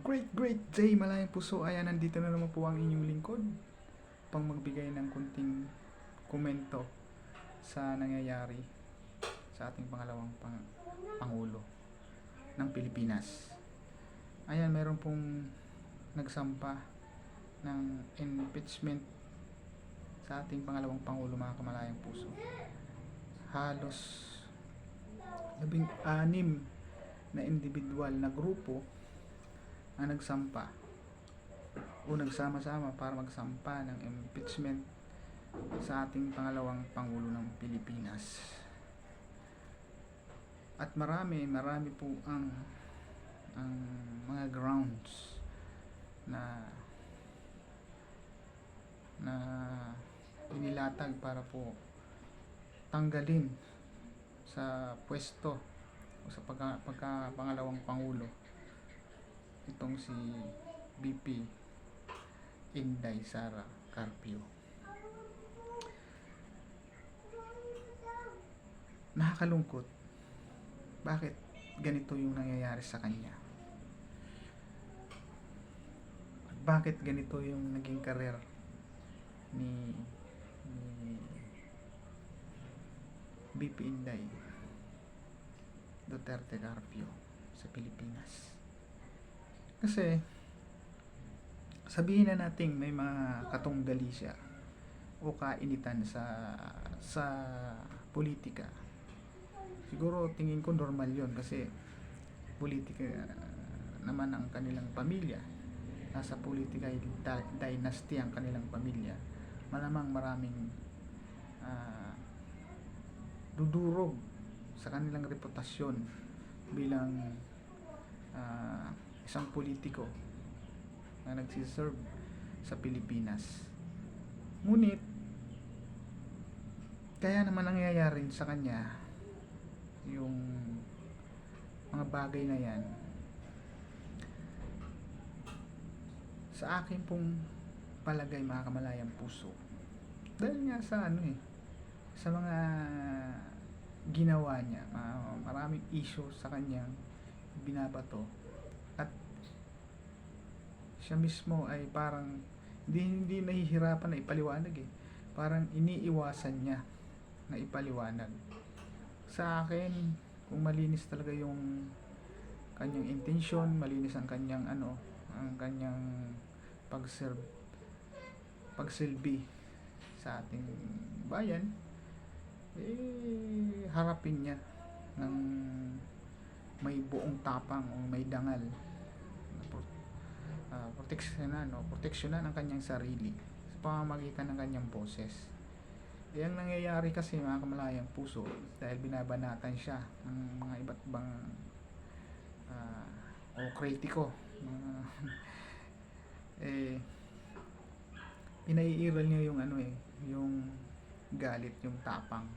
Great, great day, malayang puso. Ayan, nandito na naman po ang inyong lingkod pang magbigay ng kunting komento sa nangyayari sa ating pangalawang pang Pangulo ng Pilipinas. Ayan, meron pong nagsampa ng impeachment sa ating pangalawang Pangulo, mga kamalayang puso. Halos labing anim na individual na grupo ang nagsampa o nagsama-sama para magsampa ng impeachment sa ating pangalawang Pangulo ng Pilipinas. At marami, marami po ang ang mga grounds na na inilatag para po tanggalin sa pwesto o sa pagka, pagka pangalawang pangulo itong si BP Inday Sara Carpio. Nakakalungkot. Bakit ganito yung nangyayari sa kanya? At bakit ganito yung naging karir ni, ni BP Inday Duterte Carpio sa Pilipinas? Kasi, sabihin na nating may mga katunggali siya o kainitan sa sa politika. Siguro tingin ko normal yon kasi politika uh, naman ang kanilang pamilya. Nasa politika dynasty ang kanilang pamilya. Malamang maraming ah, dudurog sa kanilang reputasyon bilang ah, isang politiko na nagsiserve sa Pilipinas. Ngunit, kaya naman nangyayari sa kanya yung mga bagay na yan sa akin pong palagay mga kamalayang puso dahil nga sa ano eh sa mga ginawa niya ma- maraming issue sa kanyang binabato at siya mismo ay parang hindi hindi nahihirapan na ipaliwanag eh. Parang iniiwasan niya na ipaliwanag. Sa akin kung malinis talaga yung kanyang intensyon malinis ang kanyang ano ang kanyang pagserve pagsilbi sa ating bayan eh harapin niya ng may buong tapang o may dangal proteksyonan o proteksyonan ang kanyang sarili sa pamamagitan ng kanyang boses. Eh, ang nangyayari kasi mga kamalayang puso dahil binabanatan siya ng mga iba't ibang ah, o kritiko mga eh pinaiiral niya yung ano eh yung galit yung tapang.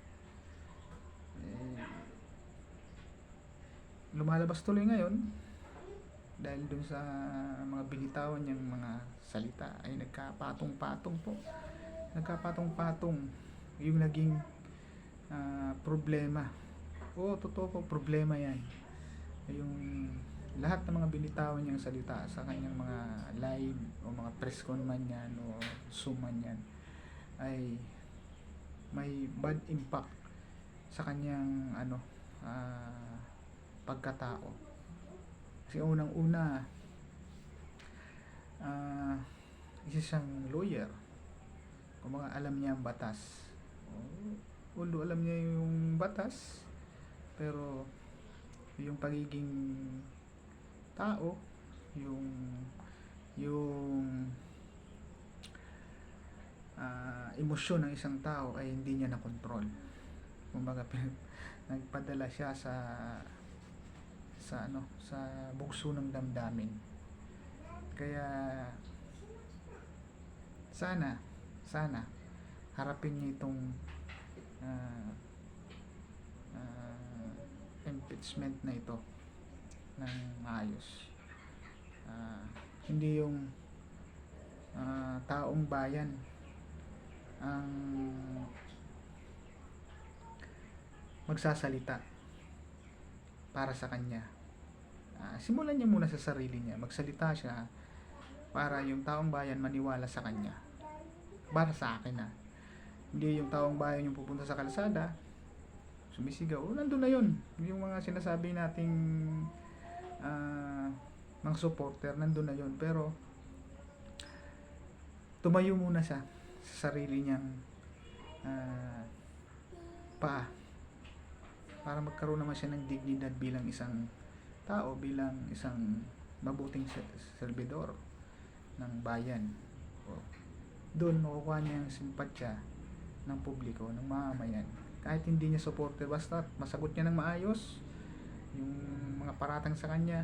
Eh, lumalabas tuloy ngayon dahil dun sa mga binitawan niyang mga salita ay nagkapatong-patong po. Nagkapatong-patong yung naging ah, problema. Oo totoo po problema yan. Yung lahat ng mga binitawan niyang salita sa kanyang mga live o mga press con man yan o zoom man yan ay may bad impact sa kanyang ano ah, pagkatao kasi unang una ah isa siyang lawyer kung mga alam niya ang batas although alam niya yung batas pero yung pagiging tao yung yung ah, emosyon ng isang tao ay hindi niya nakontrol. Kumbaga nagpadala siya sa sa ano sa bugso ng damdamin. Kaya sana sana harapin niya itong ah, ah, impeachment na ito ng maayos. Ah, hindi yung ah, taong bayan ang magsasalita para sa kanya Ah, simulan niya muna sa sarili niya. Magsalita siya para yung taong bayan maniwala sa kanya. Para sa akin na. Hindi yung taong bayan yung pupunta sa kalsada, sumisigaw. Oh, nandun na yun. Yung mga sinasabi nating ah, mga supporter, nandun na yun. Pero, tumayo muna siya sa sarili niyang ah, pa para magkaroon naman siya ng dignidad bilang isang tao, bilang isang mabuting ser- servidor ng bayan. Doon makukuha niya ang simpatsya ng publiko, ng mamamayan. Kahit hindi niya supporter, basta masagot niya ng maayos yung mga paratang sa kanya,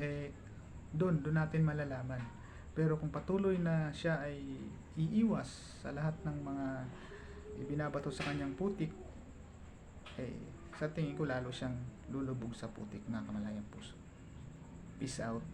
eh, doon, doon natin malalaman. Pero kung patuloy na siya ay iiwas sa lahat ng mga ibinabato sa kanyang putik, eh, sa tingin ko lalo siyang lulubog sa putik na kamalayang puso. Peace out.